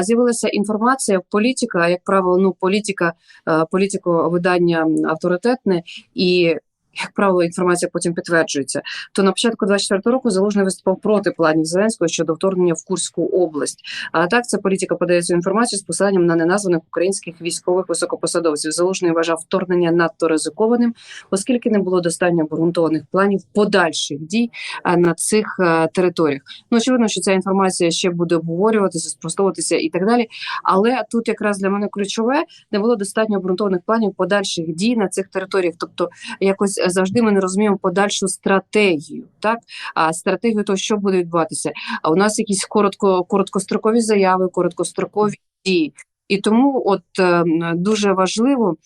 З'явилася інформація, в політика, як правило, ну політика, е, політико видання авторитетне і. Як правило, інформація потім підтверджується. То на початку 24 року залужний виступав проти планів Зеленського щодо вторгнення в Курську область. А так ця політика подає цю інформацію з посиланням на неназваних українських військових високопосадовців. Залужний вважав вторгнення надто ризикованим, оскільки не було достатньо обґрунтованих планів подальших дій на цих територіях. Ну очевидно, що ця інформація ще буде обговорюватися, спростовуватися і так далі. Але тут якраз для мене ключове не було достатньо обґрунтованих планів подальших дій на цих територіях. Тобто, якось завжди ми не розуміємо подальшу стратегію, так а стратегію того, що буде відбуватися. А у нас якісь коротко короткострокові заяви, короткострокові дії, і тому от е, дуже важливо.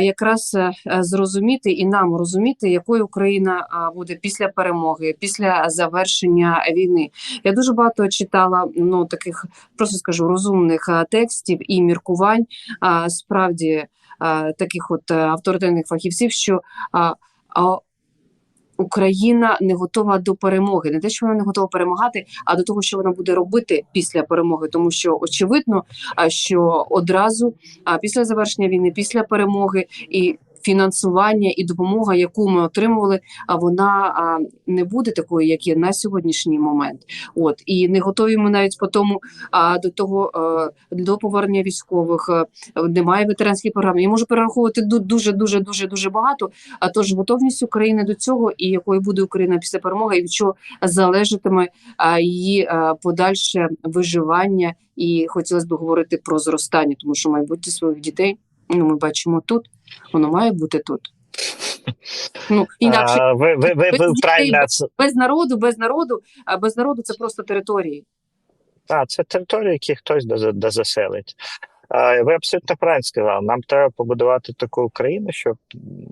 Якраз е, зрозуміти і нам розуміти, якою Україна буде після перемоги, після завершення війни. Я дуже багато читала ну таких, просто скажу, розумних текстів і міркувань. Справді таких от е, авторитетних фахівців, що Україна не готова до перемоги, не те, що вона не готова перемагати, а до того, що вона буде робити після перемоги, тому що очевидно, що одразу після завершення війни, після перемоги і фінансування і допомога, яку ми отримували, а вона не буде такою, як є на сьогоднішній момент. От і не готові ми навіть по тому до того до повернення військових. Немає ветеранської програми. Я можу перераховувати дуже дуже дуже дуже багато. А тож готовність України до цього, і якою буде Україна після перемоги, і від чого залежатиме її подальше виживання. І хотілося б говорити про зростання, тому що майбутнє своїх дітей ну ми бачимо тут. Воно має бути тут. Ну інакше А, ви, ви, ви, ви без правильно дітей, без народу, без народу, а без народу це просто території. А, це території, які хтось дозаселить. Ви абсолютно правильно сказали. Нам треба побудувати таку Україну, щоб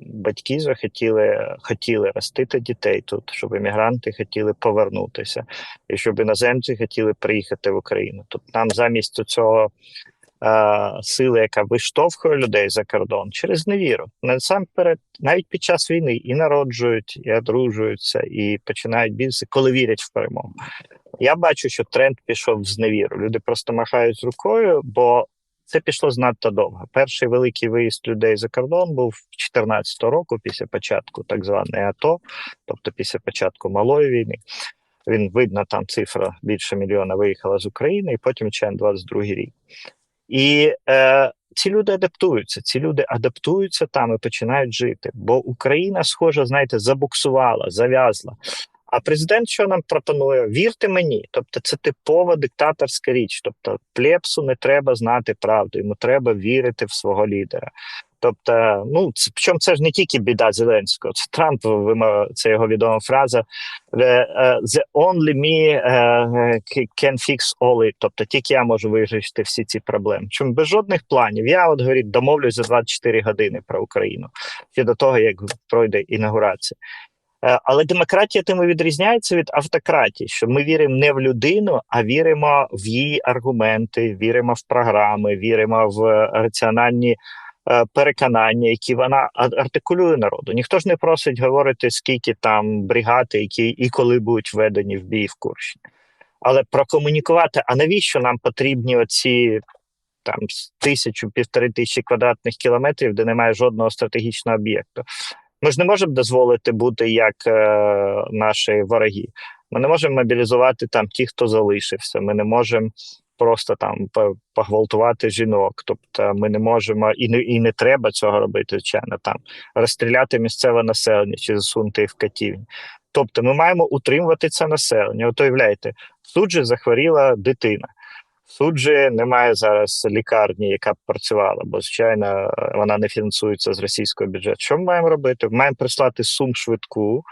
батьки захотіли хотіли ростити дітей тут, щоб іммігранти хотіли повернутися, і щоб іноземці хотіли приїхати в Україну. Тут нам замість цього сили, яка виштовхує людей за кордон через невіру. Насамперед, навіть під час війни і народжують, і одружуються, і починають бізнес, коли вірять в перемогу. Я бачу, що тренд пішов з невіру. Люди просто махають рукою, бо це пішло знадто довго. Перший великий виїзд людей за кордон був 2014 року, після початку так званої АТО, тобто після початку малої війни. Він видно, там цифра більше мільйона виїхала з України, і потім ще 22 рік. І е, ці люди адаптуються. Ці люди адаптуються там і починають жити. Бо Україна, схоже, знаєте, забуксувала, зав'язла. А президент що нам пропонує? Вірте мені. Тобто, це типова диктаторська річ. Тобто, плепсу не треба знати правду, йому треба вірити в свого лідера. Тобто, ну причому це ж не тільки біда Зеленського. Це Трамп вима- це його відома фраза. The, uh, the only me uh, can fix all it. Тобто тільки я можу вирішити всі ці проблеми. Чому без жодних планів? Я от говорить, домовлюсь за 24 години про Україну ще до того, як пройде інаугурація. Е, Але демократія тим і відрізняється від автократії, що ми віримо не в людину, а віримо в її аргументи, віримо в програми, віримо в е, раціональні е, переконання, які вона артикулює народу. Ніхто ж не просить говорити, скільки там бригад, які і коли будуть введені в бій в Курщині. Але прокомунікувати, а навіщо нам потрібні оці там тисячу, півтори тисячі квадратних кілометрів, де немає жодного стратегічного об'єкту. Ми ж не можемо дозволити бути як е, наші вороги. Ми не можемо мобілізувати там ті, хто залишився. Ми не можемо просто там по- погвалтувати жінок. Тобто, ми не можемо і не і не треба цього робити, звичайно, там розстріляти місцеве населення чи засунути їх в катівні. Тобто, ми маємо утримувати це населення. От уявляєте, в суджі захворіла дитина. В суджі немає зараз лікарні, яка б працювала, бо звичайно вона не фінансується з російського бюджету. Що ми маємо робити? Ми маємо прислати сум швидку.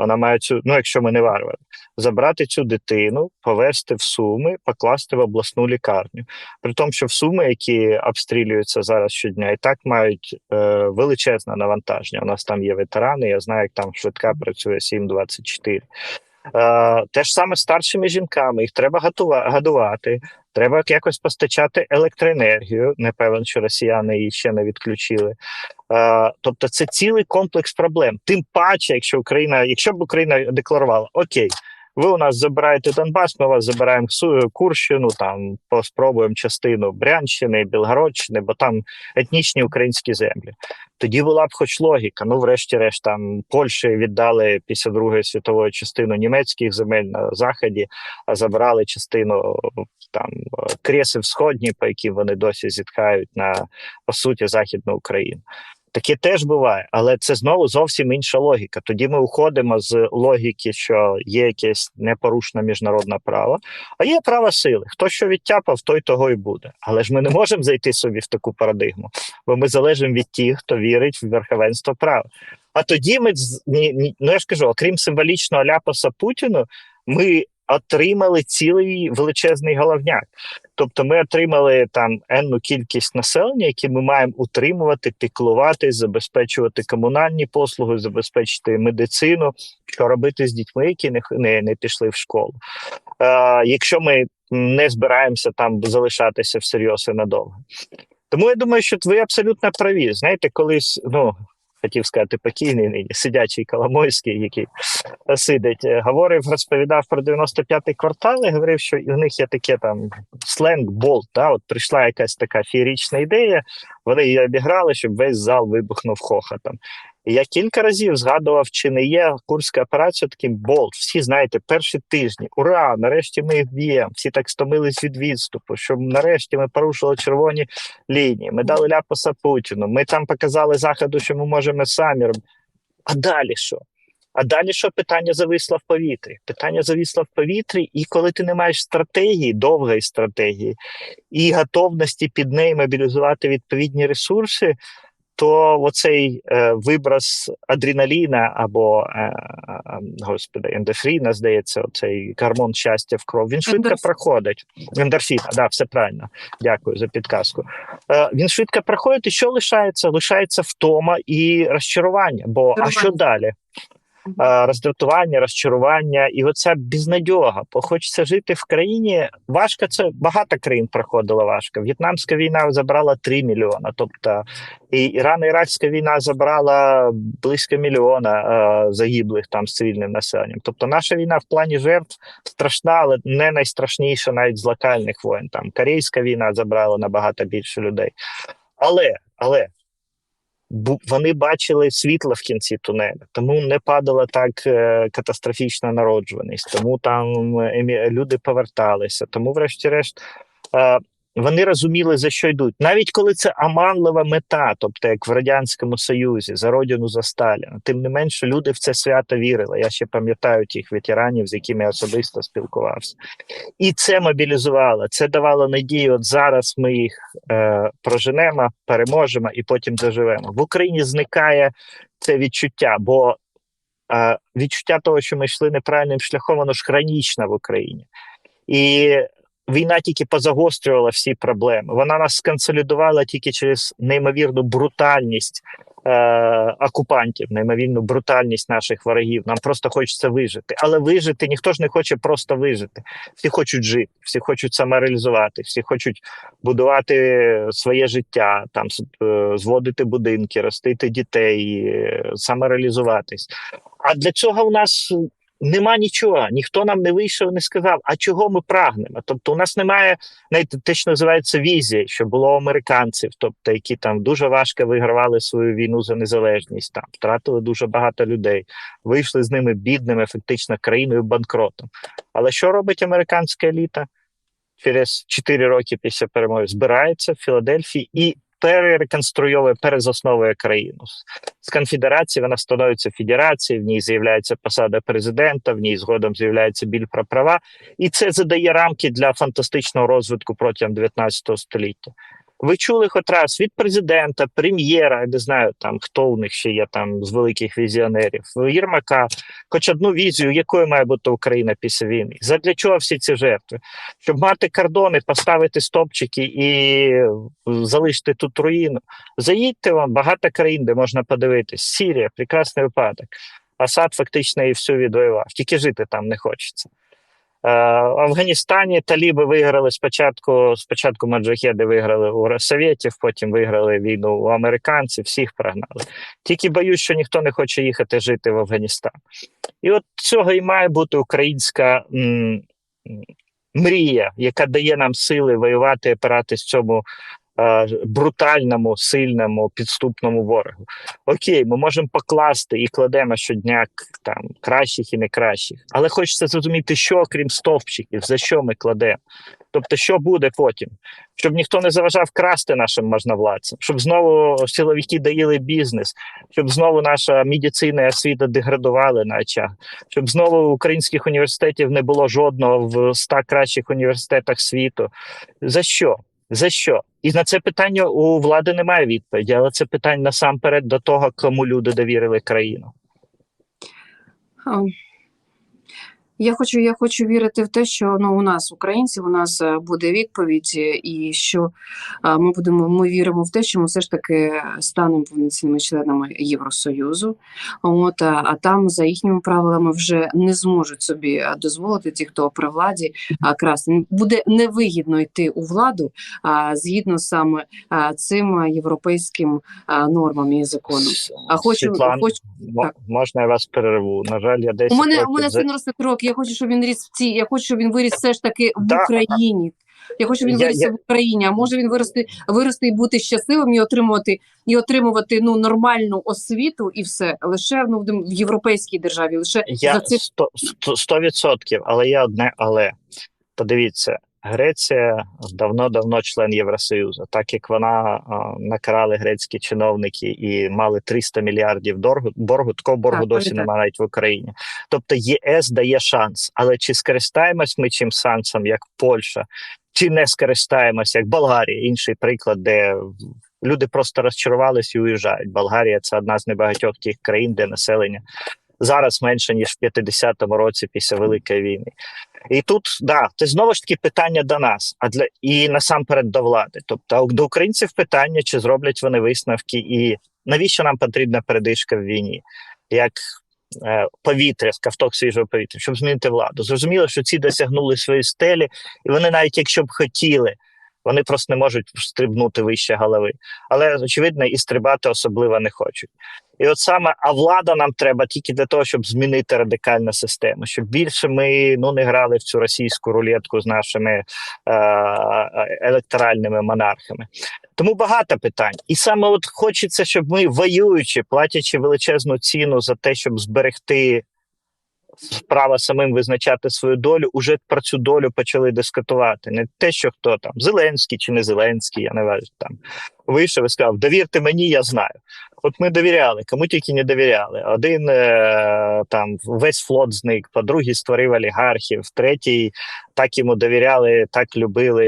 Вона має цю, ну якщо ми не варвари, забрати цю дитину, повезти в суми, покласти в обласну лікарню. При тому, що в суми, які обстрілюються зараз щодня, і так мають е, величезне навантаження. У нас там є ветерани. Я знаю, як там швидка працює 7-24. Е, те ж саме старшими жінками, їх треба годувати, треба якось постачати електроенергію. Не певен, що росіяни її ще не відключили. Е, тобто, це цілий комплекс проблем. Тим паче, якщо Україна, якщо б Україна декларувала, окей, Ви у нас забираєте Донбас, ми у вас забираємо Курщину, там поспробуємо частину Брянщини, Білгородщини, бо там етнічні українські землі. Тоді була б хоч логіка. Ну, врешті-решт, там Польщі віддали після Другої світової частину німецьких земель на заході, а забрали частину там Кресів Сходні, по яким вони досі зіткають на по суті Західну Україну. Таке теж буває, але це знову зовсім інша логіка. Тоді ми уходимо з логіки, що є якесь непорушне міжнародне право, а є право сили. Хто що відтяпав, той того і буде. Але ж ми не можемо зайти собі в таку парадигму, бо ми залежимо від тих, хто вірить в верховенство права. А тоді ми ну я ж кажу, окрім символічного ляпаса Путіну, ми отримали цілий величезний головняк. Тобто ми отримали там енну кількість населення, які ми маємо утримувати, піклувати, забезпечувати комунальні послуги, забезпечити медицину, що робити з дітьми, які не, не, не пішли в школу. Е, якщо ми не збираємося там залишатися всерйоз і надовго. Тому я думаю, що ви абсолютно праві. Знаєте, колись, ну хотів сказати, покійний нині сидячий Коломойський, який сидить, е, говорив, розповідав про 95-й квартал і говорив, що у них є таке там сленг болт. Да? От прийшла якась така феєрична ідея, вони її обіграли, щоб весь зал вибухнув хохотом. Я кілька разів згадував, чи не є курська операція таким болт. Всі знаєте, перші тижні. Ура! Нарешті ми їх б'ємо. Всі так стомились від відступу. Що нарешті ми порушили червоні лінії. Ми дали ляпаса Путіну. Ми там показали заходу, що ми можемо самі робити. А далі що? А далі що питання зависло в повітрі? Питання зависло в повітрі, і коли ти не маєш стратегії, довгої стратегії і готовності під неї мобілізувати відповідні ресурси, то оцей е, виброс адреналіна або е, е, господи, ендофріна, здається, оцей гормон щастя в кров, він швидко Ендорфін. проходить. Ендорфіна, да, все правильно. Дякую за підказку. Е, він швидко проходить, і що лишається? Лишається втома і розчарування. Бо а що далі? Е, роздратування, розчарування, і оця безнадьога. Бо хочеться жити в країні. Важко це багато країн проходило важко. В'єтнамська війна забрала 3 мільйона. Тобто і Ірано-Іракська війна забрала близько мільйона е, загиблих там з цивільним населенням. Тобто наша війна в плані жертв страшна, але не найстрашніша навіть з локальних воєн. Там Корейська війна забрала набагато більше людей. Але, але вони бачили світло в кінці тунелю, тому не падала так е, катастрофічна народжуваність, тому там емі- люди поверталися. Тому, врешті-решт, е, вони розуміли, за що йдуть. Навіть коли це оманлива мета, тобто як в Радянському Союзі, за родину за Сталіна. Тим не менше, люди в це свято вірили. Я ще пам'ятаю тих ветеранів, з якими я особисто спілкувався. І це мобілізувало, це давало надію. От зараз ми їх е, проженемо, переможемо і потім доживемо. В Україні зникає це відчуття, бо е, відчуття того, що ми йшли неправильним шляхом, воно ж хронічне в Україні. І війна тільки позагострювала всі проблеми. Вона нас сконсолідувала тільки через неймовірну брутальність е, окупантів, неймовірну брутальність наших ворогів. Нам просто хочеться вижити. Але вижити ніхто ж не хоче просто вижити. Всі хочуть жити, всі хочуть самореалізувати, всі хочуть будувати своє життя, там е, зводити будинки, ростити дітей, е, самореалізуватись. А для цього у нас нема нічого. Ніхто нам не вийшов, не сказав, а чого ми прагнемо. Тобто, у нас немає знаєте, те, що називається візія, що було американців, тобто які там дуже важко вигравали свою війну за незалежність, там втратили дуже багато людей, вийшли з ними бідними, фактично країною банкротом. Але що робить американська еліта? Через 4 роки після перемоги збирається в Філадельфії і перереконструйовує, перезасновує країну. З конфедерації вона становиться федерацією, в ній з'являється посада президента, в ній згодом з'являється біль про права, і це задає рамки для фантастичного розвитку протягом 19 століття. Ви чули хоч раз від президента, прем'єра, не знаю там хто у них ще є там з великих візіонерів, Єрмака, хоч одну візію, якою має бути Україна після війни. Задля чого всі ці жертви? Щоб мати кордони, поставити стопчики і залишити тут руїну. Заїдьте вам багато країн, де можна подивитись. Сірія, прекрасний випадок. Асад фактично і всю відвоював. Тільки жити там не хочеться. В Афганістані таліби виграли спочатку. Спочатку маджахеди виграли у Совєтів, потім виграли війну у американців, всіх прогнали. Тільки боюсь, що ніхто не хоче їхати жити в Афганістан. І от цього і має бути українська м, мрія, яка дає нам сили воювати, опиратись цьому е, брутальному, сильному, підступному ворогу. Окей, ми можемо покласти і кладемо щодня там кращих і не кращих, але хочеться зрозуміти, що крім стовпчиків, за що ми кладемо. Тобто, що буде потім, щоб ніхто не заважав красти нашим можновладцям, щоб знову силовики доїли бізнес, щоб знову наша медицина і освіта деградували на очах, щоб знову українських університетів не було жодного в 100 кращих університетах світу. За що? За що? І на це питання у влади немає відповіді, але це питання насамперед до того, кому люди довірили країну. А, Я хочу, я хочу вірити в те, що ну у нас, українців, у нас е, буде відповідь, е, і що а, ми будемо. Ми віримо в те, що ми все ж таки станемо повноцінними членами Євросоюзу. От а, а там за їхніми правилами вже не зможуть собі дозволити ті, хто при владі а, красти. Буде невигідно йти у владу а, згідно саме а, цим європейським а, нормам і законам. А хочу, Світлана, хочу так. можна я вас перерву? На жаль, я десь У мене у мене син росте крок. Я хочу, щоб він ріс в цій. Я хочу, щоб він виріс все ж таки в Да. Україні. Я хочу, щоб він виріс я- в Україні. А може він вирости, вирости і бути щасливим і отримувати і отримувати ну нормальну освіту і все лише ну в в європейській державі. Лише Я за цих... 100%, 100 відсотків, але є одне але. Подивіться, Греція давно-давно член Євросоюзу. Так як вона а, накрали грецькі чиновники і мали 300 мільярдів боргу, боргу такого боргу Так, досі немає навіть в Україні. Тобто ЄС дає шанс, але чи скористаємось ми чим шансом, як Польща, чи не скористаємось, як Болгарія, інший приклад, де люди просто розчарувалися і уїжджають. Болгарія це одна з небагатьох тих країн, де населення зараз менше ніж в 50-му році після великої війни. І тут да, це знову ж таки питання до нас, а для і насамперед до влади. Тобто до українців питання, чи зроблять вони висновки, і навіщо нам потрібна передишка в війні, як е, повітря, ковток свіжого повітря, щоб змінити владу. Зрозуміло, що ці досягнули свої стелі, і вони навіть якщо б хотіли. Вони просто не можуть стрибнути вище голови, але очевидно, і стрибати особливо не хочуть. І от саме а влада нам треба тільки для того, щоб змінити радикальну систему, щоб більше ми ну не грали в цю російську рулетку з нашими е- електоральними монархами. Тому багато питань, і саме от хочеться, щоб ми воюючи, платячи величезну ціну за те, щоб зберегти право самим визначати свою долю, уже про цю долю почали дискутувати. Не те, що хто там Зеленський чи не Зеленський, я не важу там вийшов і сказав: довірте мені, я знаю. От ми довіряли, кому тільки не довіряли. Один е, там весь флот зник, по другий створив олігархів, третій так йому довіряли, так любили.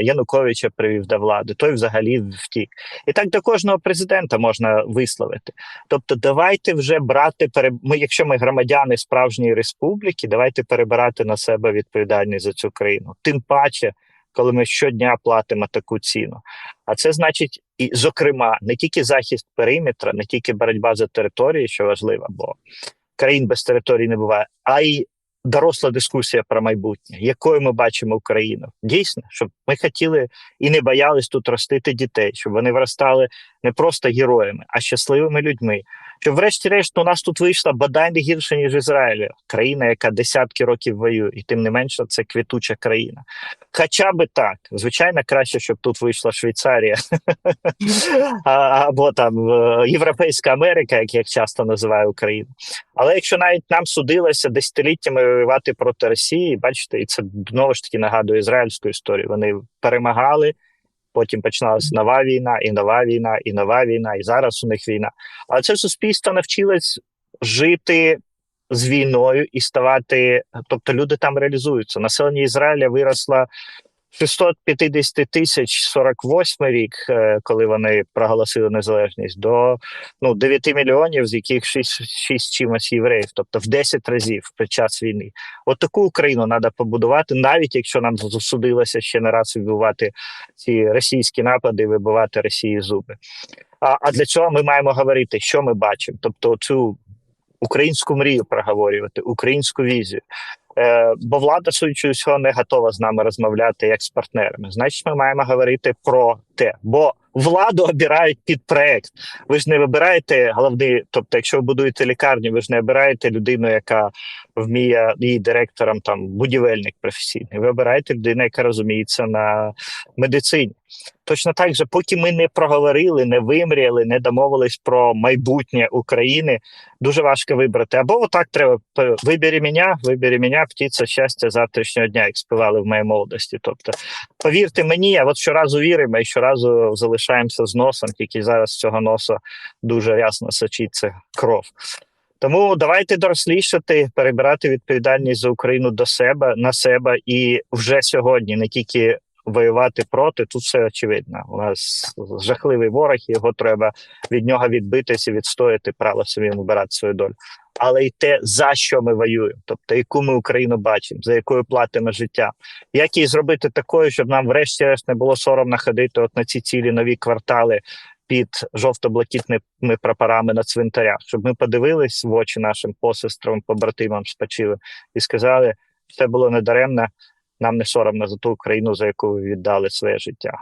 Януковича привів до влади, той взагалі втік. І так до кожного президента можна висловити. Тобто, давайте вже брати ми, якщо ми громадяни справжньої республіки, давайте перебирати на себе відповідальність за цю країну. Тим паче, коли ми щодня платимо таку ціну. А це значить, і зокрема, не тільки захист периметра, не тільки боротьба за території, що важливо, бо країн без території не буває, а й доросла дискусія про майбутнє, якою ми бачимо Україну. Дійсно, щоб ми хотіли і не боялись тут ростити дітей, щоб вони виростали не просто героями, а щасливими людьми. Щоб, врешті-решт, у нас тут вийшла бодай не гірше, ніж Ізраїль, країна, яка десятки років воює, і тим не менше це квітуча країна. Хоча би так, звичайно, краще, щоб тут вийшла Швейцарія або там е, Європейська Америка, як я часто називаю Україну. Але якщо навіть нам судилося десятиліттями воювати проти Росії, бачите, і це знову ж таки нагадує ізраїльську історію. Вони перемагали. Потім починалася нова війна, і нова війна, і нова війна, і зараз у них війна. Але це суспільство навчилось жити з війною і ставати. Тобто люди там реалізуються. Населення Ізраїля виросло 650 тисяч 48 рік, е, коли вони проголосили незалежність, до ну 9 мільйонів, з яких 6, 6 чимось євреїв, тобто в 10 разів під час війни. От таку Україну треба побудувати, навіть якщо нам засудилося ще не раз відбувати ці російські напади, вибивати Росії зуби. А, а для цього ми маємо говорити, що ми бачимо, тобто цю українську мрію проговорювати, українську візію. Е, бо влада, судячи всього, не готова з нами розмовляти як з партнерами. Значить, ми маємо говорити про те, бо владу обирають під проект. Ви ж не вибираєте головний, тобто, якщо ви будуєте лікарню, ви ж не обираєте людину, яка вміє її директором там будівельник професійний. Ви обираєте людину, яка розуміється на медицині. Точно так же, поки ми не проговорили, не вимріяли, не домовились про майбутнє України, дуже важко вибрати. Або отак треба вибері мене, вибері мене, птиця щастя завтрашнього дня, як співали в моїй молодості. Тобто, повірте мені, а от щоразу віримо і щоразу залишаємося з носом, тільки зараз з цього носа дуже рясно сочиться кров. Тому давайте дорослішати, перебирати відповідальність за Україну до себе на себе і вже сьогодні не тільки воювати проти. Тут все очевидно. У нас жахливий ворог, його треба від нього відбитися, відстояти право своїм обирати свою долю. Але й те, за що ми воюємо, тобто яку ми Україну бачимо, за якою платимо життя, як її зробити такою, щоб нам, врешті-решт, не було соромно ходити от на ці цілі нові квартали під жовто-блакитними прапорами на цвинтарях, щоб ми подивились в очі нашим посестрам, побратимам спочили і сказали, це було недаремно, нам не соромно за ту Україну, за яку ви віддали своє життя.